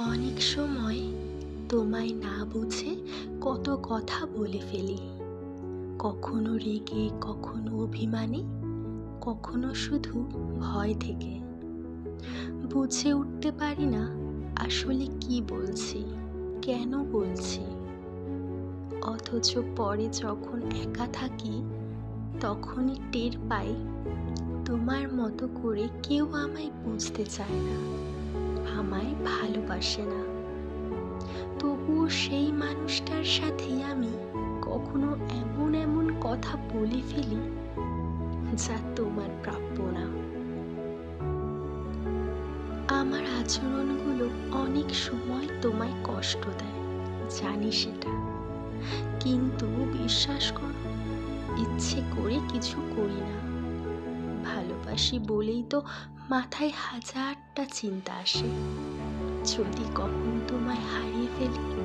অনেক সময় তোমায় না বুঝে কত কথা বলে ফেলি। কখনো রেগে, কখনো অভিমানে, কখনো শুধু ভয় থেকে। বুঝে উঠতে পারি না আসলে কি বলছি, কেন বলছি। অথচ পরে যখন একা থাকি, তখনই টের পাই, তোমার মতো করে কেউ আমায় বুঝতে চায় না। আমায় ভালোবাসে না। তবুও সেই মানুষটার সাথেই আমি কখনো এমন এমন কথা বলে ফেলি যা তোমার প্রাপ্য না। আমার আচরণগুলো অনেক সময় তোমায় কষ্ট দেয়, জানি সেটা। কিন্তু বিশ্বাস করো, ইচ্ছে করে কিছু করি না। ভালোবাসি বলেই তো মাথায় হাজারটা চিন্তা আসে। যদি কখন তোমায় হারিয়ে ফেলি?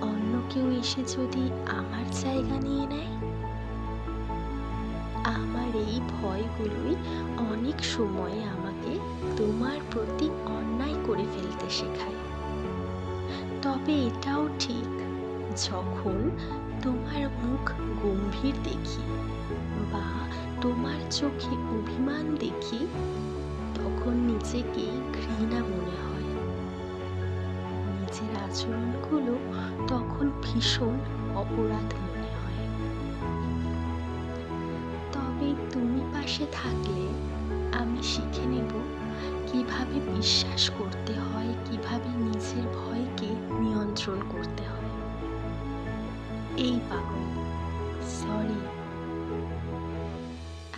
অন্য কেউ এসে যদি আমার জায়গা নিয়ে নেয়? আমার এই ভয়গুলোই অনেক সময় আমাকে তোমার প্রতি অন্যায় করে ফেলতে শেখায়। তবে এটাও ঠিক যখন তোমার মুখ গম্ভীর দেখি বা তোমার চোখে অভিমান দেখি, তখন নিজেকে ঘৃণা মনে হয়। নিজের আচরণগুলো তখন ভীষণ অপরাধ মনে হয়। তবে তুমি পাশে থাকলে আমি শিখে নেব কীভাবে বিশ্বাস করতে হয়, কীভাবে নিজের ভয়কে নিয়ন্ত্রণ করতে হয়। এই পাগল। সরি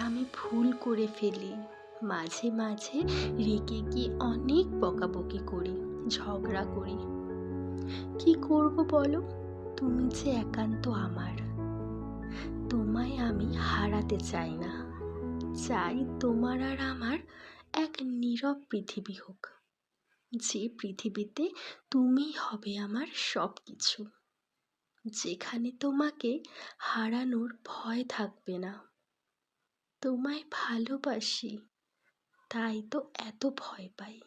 আমি ভুল করে ফেলি। মাঝে মাঝে রেগে গিয়ে অনেক বকাবকি করি, ঝগড়া করি। কি করব বলো? তুমি যে একান্ত আমার। তোমায় আমি হারাতে চাই না। চাই তোমার আর আমার এক নীরব পৃথিবী হোক। যে পৃথিবীতে তুমি হবে আমার সব কিছু যেখানে তোমাকে হারানোর ভয় থাকবে না। তোমায় ভালোবাসি তাই তো এত ভয় পাই।